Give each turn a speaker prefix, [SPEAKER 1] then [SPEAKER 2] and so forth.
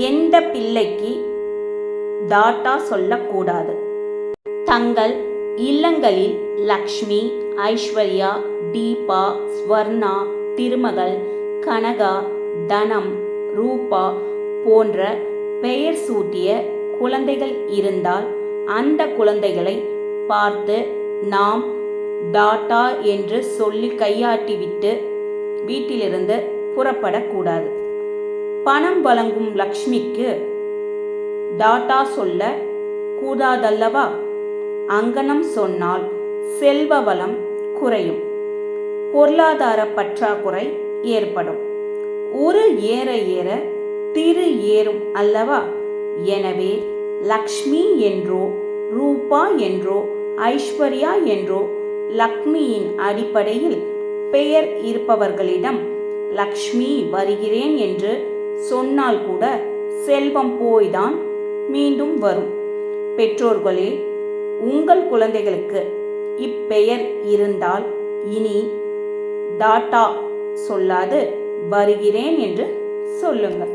[SPEAKER 1] எந்த பிள்ளைக்கு டாட்டா சொல்லக்கூடாது? தங்கள் இல்லங்களில் லக்ஷ்மி ஐஸ்வர்யா தீபா ஸ்வர்ணா திருமகள் கனகா தனம் ரூபா போன்ற பெயர் சூட்டிய குழந்தைகள் இருந்தால் அந்த குழந்தைகளை பார்த்து நாம் டாட்டா என்று சொல்லி கையாட்டிவிட்டு வீட்டிலிருந்து புறப்படக்கூடாது. பணம் வழங்கும் லக்ஷ்மிக்கு டாட்டா சொல்ல கூடாதல்லவா? அங்கனம் சொன்னால் செல்வ வளம் குறையும். பொருளாதார பற்றாக்குறை ஏற்படும். ஒரு ஏற ஏற திரு ஏறும் அல்லவா? எனவே லக்ஷ்மி என்றோ ரூபா என்றோ ஐஸ்வர்யா என்றோ லக்ஷ்மியின் அடிப்படையில் பெயர் இருப்பவர்களிடம் லக்ஷ்மி வருகிறேன் என்று சொன்னால் கூட செல்வம் போய்தான் மீண்டும் வரும். பெற்றோர்களே உங்கள் குழந்தைகளுக்கு இப்பெயர் இருந்தால் இனி டாட்டா சொல்லாது வருகிறேன் என்று சொல்லுங்கள்.